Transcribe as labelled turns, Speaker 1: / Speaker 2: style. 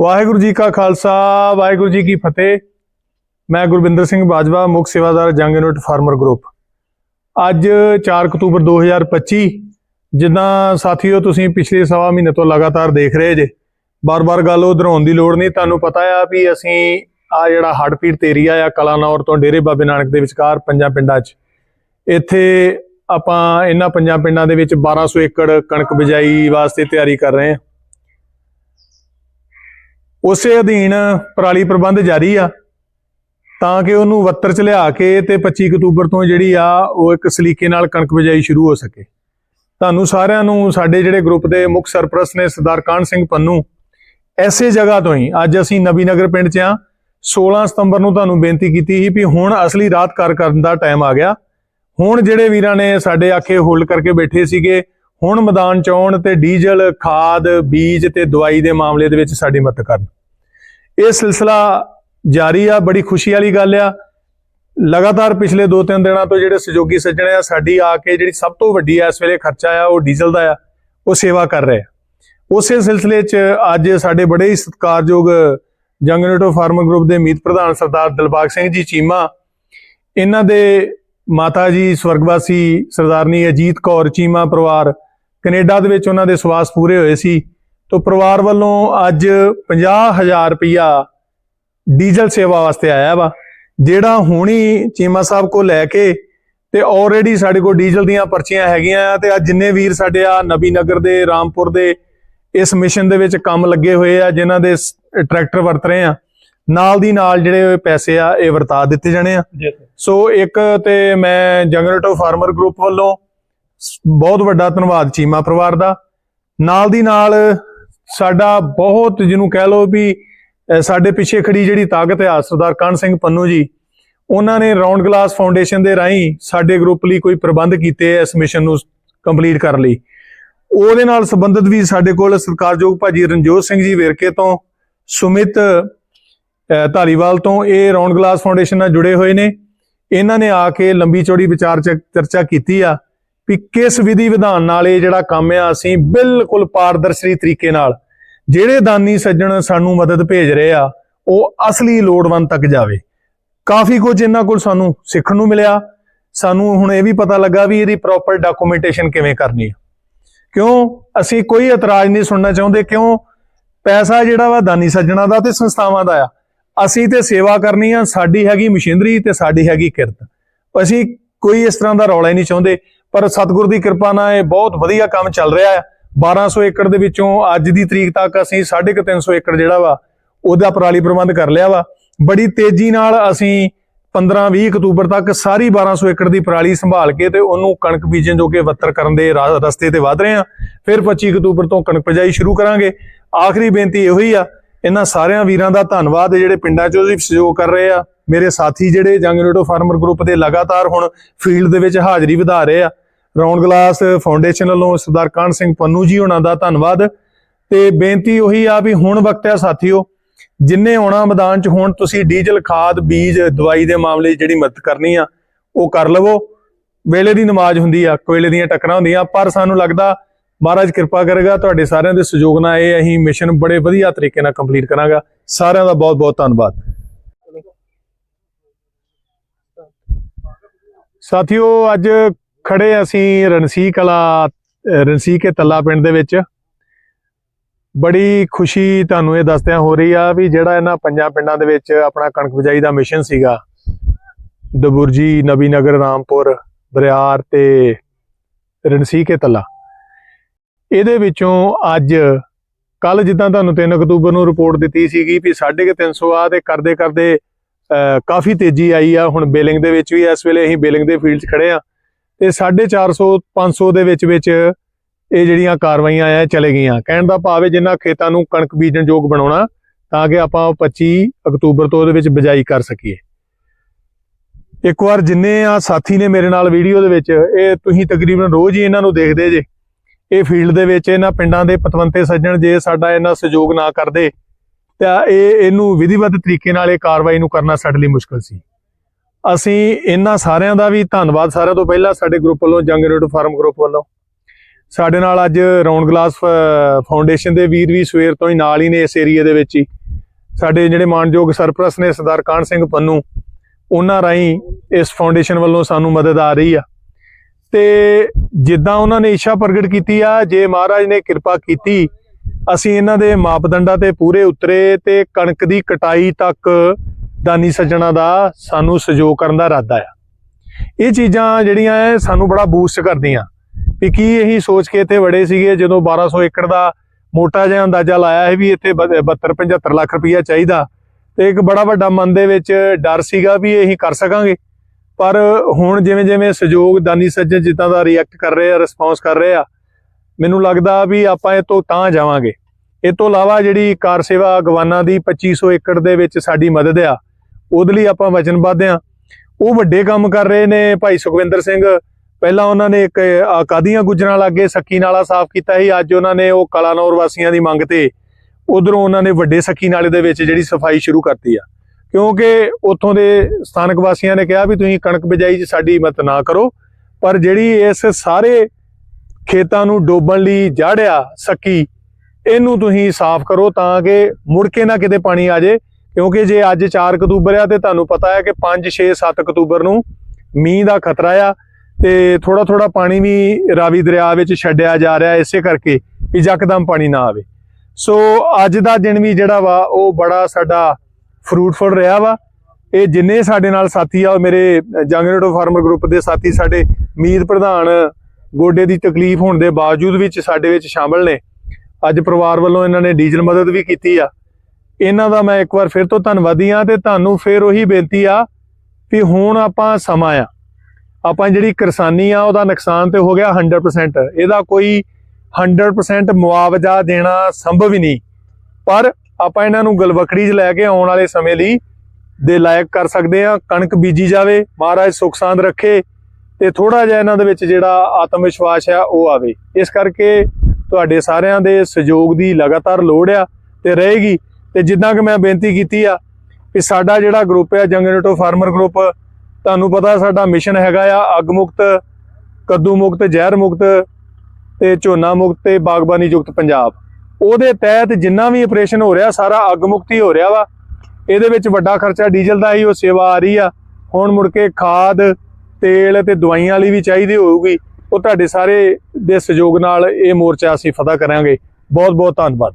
Speaker 1: ਵਾਹਿਗੁਰੂ ਜੀ ਕਾ ਖਾਲਸਾ, ਵਾਹਿਗੁਰੂ ਜੀ ਕੀ ਫਤਿਹ। ਮੈਂ ਗੁਰਵਿੰਦਰ ਸਿੰਘ ਬਾਜਵਾ, ਮੁੱਖ ਸੇਵਾਦਾਰ ਜੰਗ ਯੂਨਿਟ ਫਾਰਮਰ ਗਰੁੱਪ। ਅੱਜ 4 ਅਕਤੂਬਰ 2025 ਜਿੱਦਾਂ ਸਾਥੀਓ ਤੁਸੀਂ ਪਿਛਲੇ ਸਵਾ ਮਹੀਨੇ ਤੋਂ ਲਗਾਤਾਰ ਦੇਖ ਰਹੇ ਜੇ, ਬਾਰ-ਬਾਰ ਗੱਲ ਉਹ ਦੁਹਰਾਉਣ ਦੀ ਲੋੜ ਨਹੀਂ। ਤੁਹਾਨੂੰ ਪਤਾ ਆ ਵੀ ਅਸੀਂ ਆ ਜਿਹੜਾ ਹੜਪੀਰ ਏਰੀਆ ਆ ਕਲਾਨੌਰ ਤੋਂ ਡੇਰੇ ਬਾਬੇ ਨਾਨਕ ਦੇ ਵਿਚਕਾਰ ਪੰਜਾਂ ਪਿੰਡਾਂ 'ਚ। ਇੱਥੇ ਆਪਾਂ ਇਹਨਾਂ ਪੰਜਾਂ ਪਿੰਡਾਂ ਦੇ ਵਿੱਚ 1200 ਏਕੜ ਕਣਕ ਬਿਜਾਈ ਵਾਸਤੇ ਤਿਆਰੀ ਕਰ ਰਹੇ ਹਾਂ। ਉਸੇ ਅਧੀਨ ਪਰਾਲੀ ਪ੍ਰਬੰਧ ਜਾਰੀ ਆ। ਤਾਂ ਕਿ ਉਹਨੂੰ ਵੱਤਰ ਚ ਲਿਆ ਕੇ ਤੇ 25 ਅਕਤੂਬਰ ਤੋਂ ਜਿਹੜੀ ਆ, ਉਹ ਇੱਕ ਸਲੀਕੇ ਨਾਲ ਕਣਕ ਬਿਜਾਈ ਸ਼ੁਰੂ ਹੋ ਸਕੇ। ਤੁਹਾਨੂੰ ਸਾਰਿਆਂ ਨੂੰ, ਸਾਡੇ ਜਿਹੜੇ ਗਰੁੱਪ ਦੇ ਮੁੱਖ ਸਰਪ੍ਰਸਤ ਨੇ ਸਰਦਾਰ ਕਾਹਨ ਸਿੰਘ ਪੰਨੂ, ਐਸੇ ਜਗ੍ਹਾ ਤੋਂ ਹੀ ਅੱਜ ਅਸੀਂ ਨਬੀ ਨਗਰ ਪਿੰਡ 'ਚ ਆ। 16 ਸਤੰਬਰ ਨੂੰ ਤੁਹਾਨੂੰ ਬੇਨਤੀ ਕੀਤੀ ਸੀ ਵੀ ਹੁਣ ਅਸਲੀ ਰਾਤ ਕਰ ਕਰਨ ਦਾ ਟਾਈਮ ਆ ਗਿਆ। ਹੁਣ ਜਿਹੜੇ ਵੀਰਾਂ ਨੇ ਸਾਡੇ ਆਖੇ ਹੋਲਡ ਕਰਕੇ ਬੈਠੇ ਸੀਗੇ ਹੁਣ ਮੈਦਾਨ ਚ ਆਉਣ ਤੇ ਡੀਜ਼ਲ, ਖਾਦ, ਬੀਜ ਤੇ ਦਵਾਈ ਦੇ ਮਾਮਲੇ ਦੇ ਵਿੱਚ ਸਾਡੀ ਮਦਦ ਕਰਨ। ਇਹ ਸਿਲਸਿਲਾ ਜਾਰੀ ਆ, ਬੜੀ ਖੁਸ਼ੀ ਵਾਲੀ ਗੱਲ ਆ। ਲਗਾਤਾਰ ਪਿਛਲੇ 2-3 ਦਿਨਾਂ ਤੋਂ ਜਿਹੜੇ ਸਹਿਯੋਗੀ ਸੱਜਣ ਆ, ਸਾਡੀ ਆ ਕੇ ਜਿਹੜੀ ਸਭ ਤੋਂ ਵੱਡੀ ਆ, ਇਸ ਵੇਲੇ ਖਰਚਾ ਆ, ਉਹ ਡੀਜ਼ਲ ਦਾ ਆ, ਉਹ ਸੇਵਾ ਕਰ ਰਹੇ ਆ। ਉਸੇ ਸਿਲਸਿਲੇ 'ਚ ਅੱਜ ਸਾਡੇ ਬੜੇ ਹੀ ਸਤਿਕਾਰਯੋਗ ਜੰਗ ਯੂਨਿਟ ਫਾਰਮਰ ਗਰੁੱਪ ਦੇ ਮੀਤ ਪ੍ਰਧਾਨ ਸਰਦਾਰ ਦਿਲਬਾਗ ਸਿੰਘ ਜੀ ਚੀਮਾ, ਇਹਨਾਂ ਦੇ ਮਾਤਾ ਜੀ, ਸਵਰਗਵਾਸੀ ਸਰਦਾਰਨੀ ਅਜੀਤ ਕੌਰ ਚੀਮਾ ਪਰਿਵਾਰ ਕੈਨੇਡਾ ਦੇ ਵਿੱਚ ਉਹਨਾਂ ਦੇ ਸਵਾਸ ਪੂਰੇ ਹੋਏ ਸੀ। ਤੋਂ ਪਰਿਵਾਰ ਵੱਲੋਂ ਅੱਜ 50000 ਰੁਪਇਆ ਡੀਜ਼ਲ ਸੇਵਾ ਵਾਸਤੇ ਆਇਆ ਵਾ ਜਿਹੜਾ ਹੁਣੀ ਚੀਮਾ ਸਾਹਿਬ ਕੋ ਲੈ ਕੇ ਤੇ ਆਲਰੇਡੀ ਸਾਡੇ ਕੋਲ ਡੀਜ਼ਲ ਦੀਆਂ ਪਰਚੀਆਂ ਹੈਗੀਆਂ ਆ ਤੇ ਆ ਜਿੰਨੇ ਵੀਰ ਸਾਡੇ ਆ ਨਬੀ ਨਗਰ ਦੇ ਰਾਮਪੁਰ ਦੇ ਇਸ ਮਿਸ਼ਨ ਦੇ ਵਿੱਚ ਕੰਮ ਲੱਗੇ ਹੋਏ ਆ ਜਿਨ੍ਹਾਂ ਦੇ ਟਰੈਕਟਰ ਵਰਤ ਰਹੇ ਆ ਨਾਲ ਦੀ ਨਾਲ ਜਿਹੜੇ ਪੈਸੇ ਆ ਇਹ ਵਰਤਾ ਦਿੱਤੇ ਜਾਣੇ ਆ। ਸੋ ਇੱਕ ਤੇ ਮੈਂ ਜੰਗਰਟੋ ਫਾਰਮਰ ਗਰੁੱਪ ਵੱਲੋਂ ਬਹੁਤ ਵੱਡਾ ਧੰਨਵਾਦ ਚੀਮਾ ਪਰਿਵਾਰ ਦਾ। ਨਾਲ ਦੀ ਨਾਲ ਸਾਡਾ ਬਹੁਤ ਜਿਹਨੂੰ ਕਹਿ ਲਓ ਵੀ ਸਾਡੇ ਪਿੱਛੇ ਖੜੀ ਜਿਹੜੀ ਤਾਕਤ ਹੈ ਸਰਦਾਰ ਕਾਨ ਸਿੰਘ ਪੰਨੂ ਜੀ, ਉਹਨਾਂ ਨੇ ਰਾਉਂਡ ਗਲਾਸ ਫਾਊਂਡੇਸ਼ਨ ਦੇ ਰਾਹੀਂ ਸਾਡੇ ਗਰੁੱਪ ਲਈ ਕੋਈ ਪ੍ਰਬੰਧ ਕੀਤੇ ਐ ਇਸ ਮਿਸ਼ਨ ਨੂੰ ਕੰਪਲੀਟ ਕਰਨ ਲਈ। ਉਹਦੇ ਨਾਲ ਸੰਬੰਧਿਤ ਵੀ ਸਾਡੇ ਕੋਲ ਸਰਕਾਰਯੋਗ ਭਾਜੀ ਰਣਜੋਤ ਸਿੰਘ ਜੀ ਵੇਰਕੇ ਤੋਂ, ਸੁਮਿਤ ਅਹ ਧਾਰੀਵਾਲ ਤੋਂ ਇਹ ਰਾਉਂਡ ਗਲਾਸ ਫਾਊਂਡੇਸ਼ਨ ਨਾਲ ਜੁੜੇ ਹੋਏ ਨੇ। ਇਹਨਾਂ ਨੇ ਆ ਕੇ ਲੰਬੀ ਚੌੜੀ ਵਿਚਾਰ ਚ- ਚਰਚਾ ਕੀਤੀ ਆ। ਵੀ ਕਿਸ ਵਿਧੀ ਵਿਧਾਨ ਨਾਲ ਇਹ ਜਿਹੜਾ ਕੰਮ ਆ, ਅਸੀਂ ਬਿਲਕੁਲ ਪਾਰਦਰਸ਼ੀ ਤਰੀਕੇ ਨਾਲ ਜਿਹੜੇ ਦਾਨੀ ਸੱਜਣ ਸਾਨੂੰ ਮਦਦ ਭੇਜ ਰਹੇ ਆ, ਉਹ ਅਸਲੀ ਲੋੜਵੰਦ ਤੱਕ ਜਾਵੇ। ਕਾਫੀ ਕੁਝ ਇਹਨਾਂ ਕੋਲ ਸਾਨੂੰ ਸਿੱਖਣ ਨੂੰ ਮਿਲਿਆ। ਸਾਨੂੰ ਹੁਣ ਇਹ ਵੀ ਪਤਾ ਲੱਗਾ ਵੀ ਇਹਦੀ ਪ੍ਰੋਪਰ ਡਾਕੂਮੈਂਟੇਸ਼ਨ ਕਿਵੇਂ ਕਰਨੀ ਹੈ ਕਿਉਂ? ਅਸੀਂ ਕੋਈ ਇਤਰਾਜ਼ ਨਹੀਂ ਸੁਣਨਾ ਚਾਹੁੰਦੇ। ਕਿਉਂ? ਪੈਸਾ ਜਿਹੜਾ ਵਾ ਦਾਨੀ ਸੱਜਣਾ ਦਾ ਤੇ ਸੰਸਥਾਵਾਂ ਦਾ ਆ। ਅਸੀਂ ਤੇ ਸੇਵਾ ਕਰਨੀ ਆ, ਸਾਡੀ ਹੈਗੀ ਮਸ਼ੀਨਰੀ ਤੇ ਸਾਡੀ ਹੈਗੀ ਕਿਰਤ। ਅਸੀਂ ਕੋਈ ਇਸ ਤਰ੍ਹਾਂ ਦਾ ਰੌਲਾ ਹੀ ਨਹੀਂ ਚਾਹੁੰਦੇ। ਪਰ ਸਤਿਗੁਰ ਦੀ ਕਿਰਪਾ ਨਾਲ ਇਹ ਬਹੁਤ ਵਧੀਆ ਕੰਮ ਚੱਲ ਰਿਹਾ ਹੈ। 1200 ਏਕੜ ਦੇ ਵਿੱਚੋਂ ਅੱਜ ਦੀ ਤਰੀਕ ਤੱਕ ਅਸੀਂ 350 ਏਕੜ ਜਿਹੜਾ ਵਾ, ਉਹਦਾ ਪਰਾਲੀ ਪ੍ਰਬੰਧ ਕਰ ਲਿਆ ਵਾ। ਬੜੀ ਤੇਜ਼ੀ ਨਾਲ ਅਸੀਂ 15-20 ਅਕਤੂਬਰ ਤੱਕ ਸਾਰੀ 1200 ਏਕੜ ਦੀ ਪਰਾਲੀ ਸੰਭਾਲ ਕੇ ਤੇ ਉਹਨੂੰ ਕਣਕ ਬੀਜਣ ਜੋਗੇ ਵੱਤਰ ਕਰਨ ਦੇ ਰਸਤੇ ਤੇ ਵਧ ਰਹੇ ਹਾਂ। ਫਿਰ 25 ਅਕਤੂਬਰ ਤੋਂ ਕਣਕ ਪਜਾਈ ਸ਼ੁਰੂ ਕਰਾਂਗੇ। ਆਖਰੀ ਬੇਨਤੀ ਇਹੋ ਹੀ ਆ ਇਹਨਾਂ ਸਾਰਿਆਂ ਵੀਰਾਂ ਦਾ ਧੰਨਵਾਦ ਜਿਹੜੇ ਪਿੰਡਾਂ 'ਚੋਂ ਵੀ ਸਹਿਯੋਗ ਕਰ ਰਹੇ ਆ। ਮੇਰੇ ਸਾਥੀ ਜਿਹੜੇ ਜੰਗ ਫਾਰਮਰ ਗਰੁੱਪ ਦੇ ਲਗਾਤਾਰ ਹੁਣ ਫੀਲਡ ਦੇ ਵਿੱਚ ਹਾਜ਼ਰੀ ਵਧਾ ਰਹੇ ਆ। ਰਾਉਂਡ ਗਲਾਸ ਫਾਊਂਡੇਸ਼ਨ ਵੱਲੋਂ ਸਰਦਾਰ ਕਾਹਨ ਸਿੰਘ ਪੰਨੂ ਜੀ ਉਹਨਾਂ ਦਾ ਧੰਨਵਾਦ। ਤੇ ਬੇਨਤੀ ਉਹੀ ਆ ਵੀ ਹੁਣ ਵਕਤ ਹੈ ਸਾਥੀਓ, ਜਿੰਨੇ ਆਉਣਾ ਮੈਦਾਨ 'ਚ ਹੁਣ, ਤੁਸੀਂ ਡੀਜ਼ਲ, ਖਾਦ, ਬੀਜ, ਦਵਾਈ ਦੇ ਮਾਮਲੇ ਜਿਹੜੀ ਮਦਦ ਕਰਨੀ ਆ, ਉਹ ਕਰ ਲਵੋ। ਵੇਲੇ ਦੀ ਨਮਾਜ਼ ਹੁੰਦੀ ਆ ਕੋਇਲੇ ਦੀਆਂ ਟੱਕਰਾਂ ਹੁੰਦੀਆਂ, ਪਰ ਸਾਨੂੰ ਲੱਗਦਾ ਮਹਾਰਾਜ ਕਿਰਪਾ ਕਰੇਗਾ, ਤੁਹਾਡੇ ਸਾਰਿਆਂ ਦੇ ਸਹਿਯੋਗ ਨਾਲ ਇਹ ਅਸੀਂ ਮਿਸ਼ਨ ਬੜੇ ਵਧੀਆ ਤਰੀਕੇ ਨਾਲ ਕੰਪਲੀਟ ਕਰਾਂਗਾ। ਸਾਰਿਆਂ ਦਾ ਬਹੁਤ ਬਹੁਤ ਧੰਨਵਾਦ। ਸਾਥੀਓ, ਅੱਜ ਖੜੇ ਅਸੀਂ ਰਣਸੀ ਕਲਾ ਰਣਸੀ ਕੇ ਤੱਲਾ ਪਿੰਡ ਦੇ ਵਿੱਚ। ਬੜੀ ਖੁਸ਼ੀ ਤੁਹਾਨੂੰ ਇਹ ਦੱਸਦਿਆਂ ਹੋ ਰਹੀ ਆ ਵੀ ਜਿਹੜਾ ਇਹਨਾਂ ਪੰਜਾਂ ਪਿੰਡਾਂ ਦੇ ਵਿੱਚ ਆਪਣਾ ਕਣਕ ਬਿਜਾਈ ਦਾ ਮਿਸ਼ਨ ਸੀਗਾ, ਦਬੁਰਜੀ ਨਬੀ ਨਗਰ ਰਾਮਪੁਰ, ਬਰਿਆਰ ਤੇ ਰਣਸੀ ਕੇ ਤੱਲਾ। ਇਹਦੇ ਵਿੱਚੋਂ ਅੱਜ ਕੱਲ ਜਿੱਦਾਂ ਤੁਹਾਨੂੰ 3 ਅਕਤੂਬਰ ਨੂੰ ਰਿਪੋਰਟ ਦਿੱਤੀ ਸੀਗੀ ਵੀ 350 ਆ ਤੇ ਕਰਦੇ ਕਰਦੇ ਅਹ, ਕਾਫੀ ਤੇਜ਼ੀ ਆਈ ਆ। ਹੁਣ ਬੇਲਿੰਗ ਦੇ ਵਿੱਚ ਵੀ ਇਸ ਵੇਲੇ ਅਸੀਂ ਬੇਲਿੰਗ ਦੇ ਫੀਲਡ 'ਚ ਖੜੇ ਆ ਤੇ 450 500 ਦੇ ਵਿੱਚ ਵਿੱਚ ਇਹ ਜਿਹੜੀਆਂ ਕਾਰਵਾਈਆਂ ਆ ਚਲੇ ਗਈਆਂ। ਕਹਿਣ ਦਾ ਭਾਵ ਹੈ ਜਿਨ੍ਹਾਂ ਖੇਤਾਂ ਨੂੰ ਕਣਕ ਬੀਜਣ ਯੋਗ ਬਣਾਉਣਾ ਤਾਂ ਕਿ ਆਪਾਂ ਉਹ 25 ਅਕਤੂਬਰ ਤੋਂ ਉਹਦੇ ਵਿੱਚ ਬਿਜਾਈ ਕਰ ਸਕੀਏ। ਇੱਕ ਵਾਰ ਜਿੰਨੇ ਆ ਸਾਥੀ ਨੇ ਮੇਰੇ ਨਾਲ ਵੀਡੀਓ ਦੇ ਵਿੱਚ ਇਹ ਤੁਸੀਂ ਤਕਰੀਬਨ ਰੋਜ਼ ਹੀ ਇਹਨਾਂ ਨੂੰ ਦੇਖਦੇ ਜੇ। ਇਹ ਫੀਲਡ ਦੇ ਵਿੱਚ ਇਹਨਾਂ ਪਿੰਡਾਂ ਦੇ ਪਤਵੰਤੇ ਸੱਜਣ ਜੇ ਸਾਡਾ ਇਹਨਾਂ ਸਹਿਯੋਗ ਨਾ ਕਰਦੇ, ਤਾਂ ਇਹ ਇਹਨੂੰ ਵਿਧੀਵਤ ਤਰੀਕੇ ਨਾਲ ਇਹ ਕਾਰਵਾਈ ਨੂੰ ਕਰਨਾ ਸਾਡੇ ਲਈ ਮੁਸ਼ਕਲ ਸੀ। ਅਸੀਂ ਇਹਨਾਂ ਸਾਰਿਆਂ ਦਾ ਵੀ ਧੰਨਵਾਦ ਸਾਰਿਆਂ ਤੋਂ ਪਹਿਲਾਂ ਸਾਡੇ ਗਰੁੱਪ ਵੱਲੋਂ, ਜੰਗ ਰੋਡ ਫਾਰਮ ਗਰੁੱਪ ਵੱਲੋਂ। ਸਾਡੇ ਨਾਲ ਅੱਜ ਰਾਉਂਡ ਗਲਾਸ ਫਾਊਂਡੇਸ਼ਨ ਦੇ ਵੀਰ ਵੀ ਸਵੇਰ ਤੋਂ ਹੀ ਨਾਲ ਹੀ ਨੇ ਇਸ ਏਰੀਆ ਦੇ ਵਿੱਚ ਹੀ। ਸਾਡੇ ਜਿਹੜੇ ਮਾਨਯੋਗ ਸਰਪ੍ਰਸਤ ਨੇ ਸਰਦਾਰ ਕਾਹਨ ਸਿੰਘ ਪੰਨੂ, ਉਹਨਾਂ ਰਾਹੀਂ ਇਸ ਫਾਊਂਡੇਸ਼ਨ ਵੱਲੋਂ ਸਾਨੂੰ ਮਦਦ ਆ ਰਹੀ ਆ। ਤੇ ਜਿੱਦਾਂ ਉਹਨਾਂ ਨੇ ਇੱਛਾ ਪ੍ਰਗਟ ਕੀਤੀ ਆ, ਜੇ ਮਹਾਰਾਜ ਨੇ ਕਿਰਪਾ ਕੀਤੀ, ਅਸੀਂ ਇਹਨਾਂ ਦੇ ਮਾਪਦੰਡਾਂ ਤੇ ਪੂਰੇ ਉਤਰੇ ਤੇ ਕਣਕ ਦੀ ਕਟਾਈ ਤੱਕ ਦਾਨੀ ਸੱਜਣਾ ਦਾ ਸਾਨੂੰ ਸਹਿਯੋਗ ਕਰਨ ਦਾ ਇਰਾਦਾ ਆ। ਇਹ ਚੀਜ਼ਾਂ ਜਿਹੜੀਆਂ ਐ, ਸਾਨੂੰ ਬੜਾ ਬੂਸਟ ਕਰਦੀਆਂ। ਵੀ ਕੀ ਅਸੀਂ ਸੋਚ ਕੇ ਇੱਥੇ ਵੜੇ ਸੀਗੇ, ਜਦੋਂ 1200 ਏਕੜ ਦਾ ਮੋਟਾ ਜਿਹਾ ਅੰਦਾਜ਼ਾ ਲਾਇਆ ਹੈ ਵੀ ਇੱਥੇ 72 75 ਲੱਖ ਰੁਪਈਆ ਚਾਹੀਦਾ। ਤੇ ਇੱਕ ਬੜਾ ਵੱਡਾ ਮਨ ਦੇ ਵਿੱਚ ਡਰ ਸੀਗਾ ਵੀ ਅਸੀਂ ਕਰ ਸਕਾਂਗੇ। ਪਰ ਹੁਣ ਜਿਵੇਂ ਜਿਵੇਂ ਸਹਿਯੋਗ ਦਾਨੀ ਸੱਜਣ ਜਿੱਦਾਂ ਦਾ ਰਿਐਕਟ ਕਰ ਰਹੇ ਆ ਰਿਸਪੌਂਸ ਕਰ ਰਹੇ ਆ ਮੈਨੂੰ ਲੱਗਦਾ ਵੀ ਆਪਾਂ ਇਹ ਤੋਂ ਤਾਂ ਜਾਵਾਂਗੇ। ਇਹ ਤੋਂ ਇਲਾਵਾ ਜਿਹੜੀ ਕਾਰ ਸੇਵਾ ਅਗਵਾਨਾਂ ਦੀ 2500 ਏਕੜ ਦੇ ਵਿੱਚ ਸਾਡੀ ਮਦਦ ਆ ਉਹਦੇ ਲਈ ਆਪਾਂ ਵਚਨਬੱਧ ਆ। ਉਹ ਵੱਡੇ ਕੰਮ ਕਰ ਰਹੇ ਨੇ ਭਾਈ ਸੁਖਵਿੰਦਰ ਸਿੰਘ। ਪਹਿਲਾਂ ਉਹਨਾਂ ਨੇ ਇੱਕ ਅਹ, ਕਾਦੀਆਂ ਗੁਜਰਾਂ ਲਾਗੇ ਸੱਕੀ ਨਾਲਾ ਸਾਫ਼ ਕੀਤਾ ਸੀ ਅੱਜ ਉਹਨਾਂ ਨੇ ਉਹ ਕਲਾਨੌਰ ਵਾਸੀਆਂ ਦੀ ਮੰਗ ਤੇ ਉਧਰੋਂ ਉਹਨਾਂ ਨੇ ਵੱਡੇ ਸੱਕੀ ਨਾਲੇ ਦੇ ਵਿੱਚ ਜਿਹੜੀ ਸਫ਼ਾਈ ਸ਼ੁਰੂ ਕਰਤੀ ਆ। ਕਿਉਂਕਿ ਉੱਥੋਂ ਦੇ ਸਥਾਨਕ ਵਾਸੀਆਂ ਨੇ ਕਿਹਾ ਵੀ ਤੁਸੀਂ ਕਣਕ ਬਿਜਾਈ 'ਚ ਸਾਡੀ ਮਦਦ ਨਾ ਕਰੋ, ਪਰ ਜਿਹੜੀ ਇਸ ਸਾਰੇ ਖੇਤਾਂ ਨੂੰ ਡੋਬਣ ਲਈ ਜਾੜਿਆ ਸੱਕੀ, ਇਹਨੂੰ ਤੁਸੀਂ ਸਾਫ਼ ਕਰੋ ਤਾਂ ਕਿ ਮੁੜ ਕੇ ਨਾ ਕਿਤੇ ਪਾਣੀ ਆ ਜੇ ਕਿਉਂਕਿ ਜੇ ਅੱਜ 4 ਅਕਤੂਬਰ ਆ ਤੇ ਤੁਹਾਨੂੰ ਪਤਾ ਹੈ ਕਿ 5 6 7 ਅਕਤੂਬਰ ਨੂੰ ਮੀਂਹ ਦਾ ਖਤਰਾ ਆ ਤੇ ਥੋੜਾ ਥੋੜਾ ਪਾਣੀ ਵੀ ਰਾਵੀ ਦਰਿਆ ਵਿੱਚ ਛੱਡਿਆ ਜਾ ਰਿਹਾ ਇਸੇ ਕਰਕੇ ਵੀ ਯਕਦਮ ਪਾਣੀ ਨਾ ਆਵੇ। ਸੋ ਅੱਜ ਦਾ ਦਿਨ ਵੀ ਜਿਹੜਾ ਵਾ, ਉਹ ਬੜਾ ਸਾਡਾ ਫਰੂਟਫੁਲ ਰਿਹਾ ਵਾ। ਇਹ ਜਿੰਨੇ ਸਾਡੇ ਨਾਲ ਸਾਥੀ ਆ, ਉਹ ਮੇਰੇ ਜੰਗਨੇਟੋ ਫਾਰਮਰ ਗਰੁੱਪ ਦੇ ਸਾਥੀ, ਸਾਡੇ ਮੀਤ ਪ੍ਰਧਾਨ ਗੋਡੇ ਦੀ ਤਕਲੀਫ ਹੋਣ ਦੇ ਬਾਵਜੂਦ ਵਿੱਚ ਸਾਡੇ ਵਿੱਚ ਸ਼ਾਮਲ ਨੇ। ਅੱਜ ਪਰਿਵਾਰ ਵੱਲੋਂ ਇਹਨਾਂ ਨੇ ਡੀਜ਼ਲ ਮਦਦ ਵੀ ਕੀਤੀ ਆ। ਇਹਨਾਂ ਦਾ ਮੈਂ ਇੱਕ ਵਾਰ ਫਿਰ ਤੋਂ ਧੰਨਵਾਦੀ ਆ ਤੇ ਤੁਹਾਨੂੰ ਫਿਰ ਉਹੀ ਬੇਨਤੀ ਆ ਵੀ ਹੁਣ ਆਪਾਂ ਸਮਾਂ ਆ। ਆਪਾਂ ਜਿਹੜੀ ਕਿਸਾਨੀ ਆ, ਉਹਦਾ ਨੁਕਸਾਨ ਤੇ ਹੋ ਗਿਆ 100% ਇਹਦਾ ਕੋਈ 100% ਮੁਆਵਜ਼ਾ ਦੇਣਾ ਸੰਭਵ ਹੀ ਨਹੀਂ। ਪਰ ਆਪਾਂ ਇਹਨਾਂ ਨੂੰ ਗਲਵਕੜੀ 'ਚ ਲੈ ਕੇ ਆਉਣ ਵਾਲੇ ਸਮੇਂ ਲਈ ਦੇ ਲਾਇਕ ਕਰ ਸਕਦੇ ਆ ਕਣਕ ਬੀਜੀ ਜਾਵੇ, ਮਹਾਰਾਜ ਸੁਖ ਸਾਂਦ ਰੱਖੇ ਤੇ ਥੋੜਾ ਜਿਹਾ ਇਹਨਾਂ ਦੇ ਵਿੱਚ ਜਿਹੜਾ ਆਤਮ ਵਿਸ਼ਵਾਸ ਆ, ਉਹ ਆਵੇ। ਇਸ ਕਰਕੇ ਤੁਹਾਡੇ ਸਾਰਿਆਂ ਦੇ ਸਹਿਯੋਗ ਦੀ ਲਗਾਤਾਰ ਲੋੜ ਆ ਤੇ ਰਹੇਗੀ। ਤੇ ਜਿੱਦਾਂ ਕਿ ਮੈਂ ਬੇਨਤੀ ਕੀਤੀ ਆ ਕਿ ਸਾਡਾ ਜਿਹੜਾ ਗਰੁੱਪ ਆ ਜੰਗਨੇਟੋ ਫਾਰਮਰ ਗਰੁੱਪ ਤੁਹਾਨੂੰ ਪਤਾ ਸਾਡਾ ਮਿਸ਼ਨ ਹੈਗਾ ਆ ਅੱਗ ਮੁਕਤ, ਕੱਦੂ ਮੁਕਤ, ਜ਼ਹਿਰ ਮੁਕਤ ਤੇ ਝੋਨਾ ਮੁਕਤ ਤੇ ਬਾਗਬਾਨੀ ਯੁਕਤ ਪੰਜਾਬ। ਉਹਦੇ ਤਹਿਤ ਜਿੰਨਾ ਵੀ ਆਪਰੇਸ਼ਨ ਹੋ ਰਿਹਾ, ਸਾਰਾ ਅੱਗ ਮੁਕਤੀ ਹੋ ਰਿਹਾ ਵਾ। ਇਹਦੇ ਵਿੱਚ ਵੱਡਾ ਖਰਚਾ ਡੀਜ਼ਲ ਦਾ ਹੀ, ਉਹ ਸੇਵਾ ਆ ਰਹੀ ਆ। ਹੁਣ ਮੁੜ ਕੇ ਖਾਦ, ਤੇਲ ਤੇ ਦਵਾਈਆਂ ਲਈ ਵੀ ਚਾਹੀਦੀ ਹੋਊਗੀ। ਉਹ ਤੁਹਾਡੇ ਸਾਰੇ ਦੇ ਸਹਿਯੋਗ ਨਾਲ ਇਹ ਮੋਰਚਾ ਅਸੀਂ ਫਤਿਹ ਕਰਾਂਗੇ। ਬਹੁਤ ਬਹੁਤ ਧੰਨਵਾਦ।